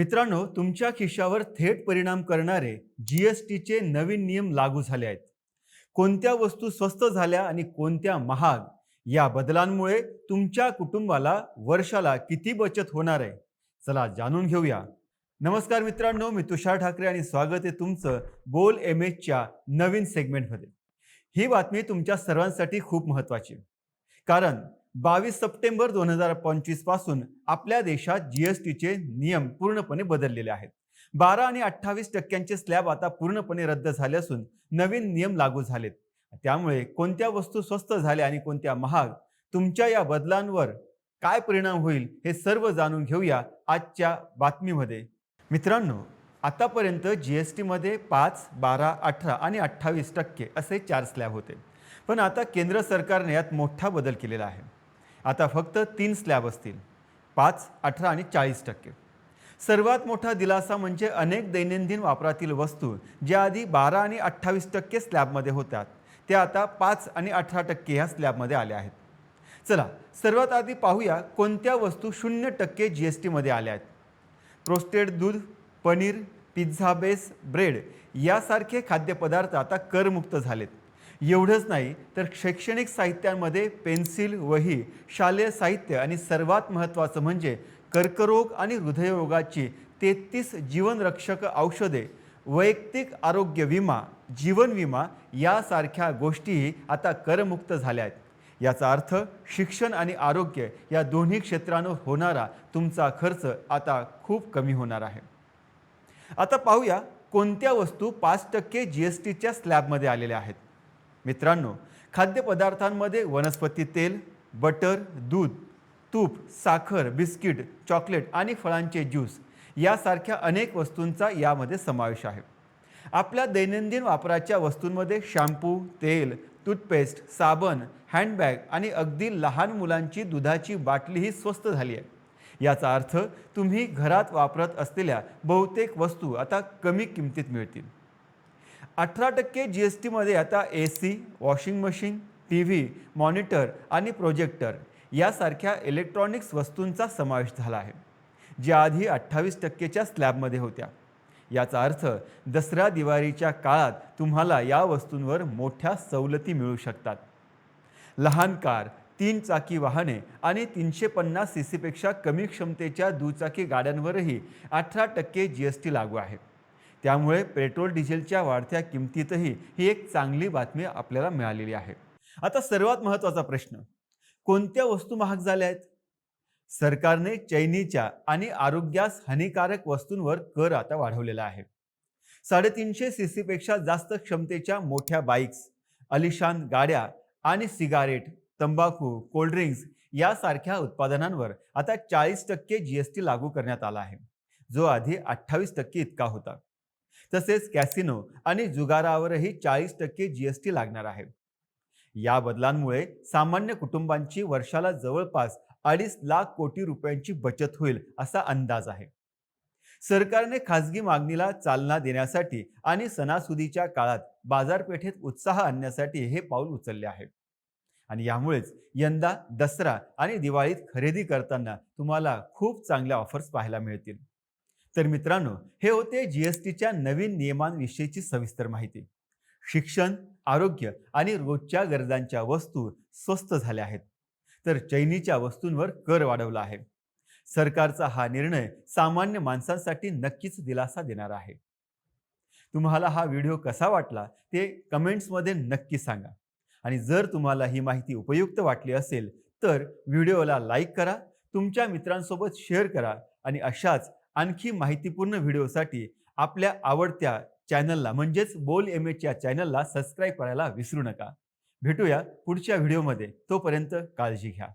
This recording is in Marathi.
मित्रांनो तुमच्या खिशावर थेट परिणाम करणारे जी एस टीचे नवीन नियम लागू झाले आहेत. कोणत्या वस्तू स्वस्त झाल्या आणि कोणत्या महाग या बदलांमुळे तुमच्या कुटुंबाला वर्षाला किती बचत होणार आहे? चला जाणून घेऊया. नमस्कार मित्रांनो मी तुषार ठाकरे आणि स्वागत आहे तुमचं बोल एम एचच्या नवीन सेगमेंटमध्ये ही बातमी तुमच्या सर्वांसाठी खूप महत्त्वाची आहे. कारण बावीस सप्टेंबर दोन हजार पंचवीसपासून आपल्या देशात जीएसटीचे नियम पूर्णपणे बदललेले आहेत. बारा आणि अठ्ठावीस टक्क्यांचे स्लॅब आता पूर्णपणे रद्द झाले असून नवीन नियम लागू झालेत. त्यामुळे कोणत्या वस्तू स्वस्त झाल्या आणि कोणत्या महाग तुमच्या या बदलांवर काय परिणाम होईल हे सर्व जाणून घेऊया आजच्या बातमीमध्ये. मित्रांनो आतापर्यंत जी एस टीमध्ये पाच बारा अठरा आणि अठ्ठावीस टक्के असे चार स्लॅब होते. पण आता केंद्र सरकारने यात मोठा बदल केलेला आहे. आता फक्त तीन स्लॅब असतील. पाच अठरा आणि चाळीस टक्के. सर्वात मोठा दिलासा म्हणजे अनेक दैनंदिन वापरातील वस्तू ज्या आधी बारा आणि अठ्ठावीस टक्के स्लॅबमध्ये होत्या. त्या आता पाच आणि अठरा टक्के ह्या स्लॅबमध्ये आल्या आहेत. चला सर्वात आधी पाहूया कोणत्या वस्तू शून्य टक्के जी एस टीमध्ये आल्या आहेत. रोस्टेड दूध पनीर पिझ्झा बेस ब्रेड यासारखे खाद्यपदार्थ आता करमुक्त झालेत. एवढंच नाही तर शैक्षणिक साहित्यांमध्ये पेन्सिल वही शालेय साहित्य आणि सर्वात महत्त्वाचं म्हणजे कर्करोग आणि हृदयरोगाची तेहतीस जीवनरक्षक औषधे वैयक्तिक आरोग्य विमा जीवन विमा यासारख्या गोष्टीही आता करमुक्त झाल्या आहेत. याचा अर्थ शिक्षण आणि आरोग्य या दोन्ही क्षेत्रांवर होणारा तुमचा खर्च आता खूप कमी होणार आहे. आता पाहूया कोणत्या वस्तू पाच टक्के जी एस टीच्या स्लॅबमध्ये आलेल्या आहेत. मित्रांनो खाद्यपदार्थांमध्ये वनस्पती तेल बटर दूध तूप साखर बिस्किट चॉकलेट आणि फळांचे ज्यूस यासारख्या अनेक वस्तूंचा यामध्ये समावेश आहे. आपल्या दैनंदिन वापराच्या वस्तूंमध्ये शॅम्पू तेल टूथपेस्ट साबण हँडबॅग आणि अगदी लहान मुलांची दुधाची बाटलीही स्वस्त झाली आहे. याचा अर्थ तुम्ही घरात वापरत असलेल्या बहुतेक वस्तू आता कमी किमतीत मिळतील. अठरा टक्के जी एस टीमध्ये आता A C washing machine T V monitor आणि प्रोजेक्टर यासारख्या इलेक्ट्रॉनिक्स वस्तूंचा समावेश झाला आहे ज्या आधी अठ्ठावीस टक्केच्या स्लॅबमध्ये होत्या. याचा अर्थ दसरा दिवाळीच्या काळात तुम्हाला या वस्तूंवर मोठ्या सवलती मिळू शकतात. लहान कार तीन चाकी वाहने आणि तीनशे पन्नास सी सीपेक्षा कमी क्षमतेच्या दुचाकी गाड्यांवरही अठरा टक्के जी एस टी लागू आहे. त्यामुळे पेट्रोल डिझेलच्या वाढत्या किमतीतही ही एक चांगली बातमी आपल्याला मिळालेली आहे. आता सर्वात महत्त्वाचा प्रश्न कोणत्या वस्तू महाग झाल्या आहेत? सरकारने चैनीच्या आणि आरोग्यास हानिकारक वस्तूंवर कर आता वाढवलेला आहे. साडेतीनशे सी सीपेक्षा जास्त क्षमतेच्या मोठ्या बाईक्स अलिशान गाड्या आणि सिगारेट तंबाखू कोल्ड्रिंक्स यासारख्या उत्पादनांवर आता चाळीस टक्के जी एस टी लागू करण्यात आला आहे. जो आधी अठ्ठावीस टक्के इतका होता. तसेच कॅसिनो आणि जुगारावरही चाळीस टक्के जी एस टी लागणार आहे. या बदलांमुळे सामान्य कुटुंबांची वर्षाला जवळपास अडीच लाख कोटी रुपयांची बचत होईल असा अंदाज आहे. सरकारने खासगी मागणीला चालना देण्यासाठी आणि सणासुदीच्या काळात बाजारपेठेत उत्साह आणण्यासाठी हे पाऊल उचलले आहे. आणि यामुळेच यंदा दसरा आणि दिवाळीत खरेदी करताना तुम्हाला खूप चांगल्या ऑफर्स पाहायला मिळतील. तर मित्रांनो हे होते जी एस टीच्या नवीन नियमांविषयीची सविस्तर माहिती. शिक्षण आरोग्य आणि रोजच्या गरजांच्या वस्तू स्वस्त झाल्या आहेत. तर चैनीच्या वस्तूंवर कर वाढवला आहे. सरकारचा हा निर्णय सामान्य माणसांसाठी नक्कीच दिलासा देणार आहे. तुम्हाला हा व्हिडिओ कसा वाटला ते कमेंट्समध्ये नक्की सांगा. आणि जर तुम्हाला ही माहिती उपयुक्त वाटली असेल तर व्हिडिओला लाईक करा तुमच्या मित्रांसोबत शेअर करा आणि अशाच आणखी माहितीपूर्ण व्हिडिओसाठी आपल्या आवडत्या चॅनलला म्हणजेच बोल एम एच या चॅनलला सबस्क्राईब करायला विसरू नका. भेटूया पुढच्या व्हिडिओमध्ये. तोपर्यंत काळजी घ्या.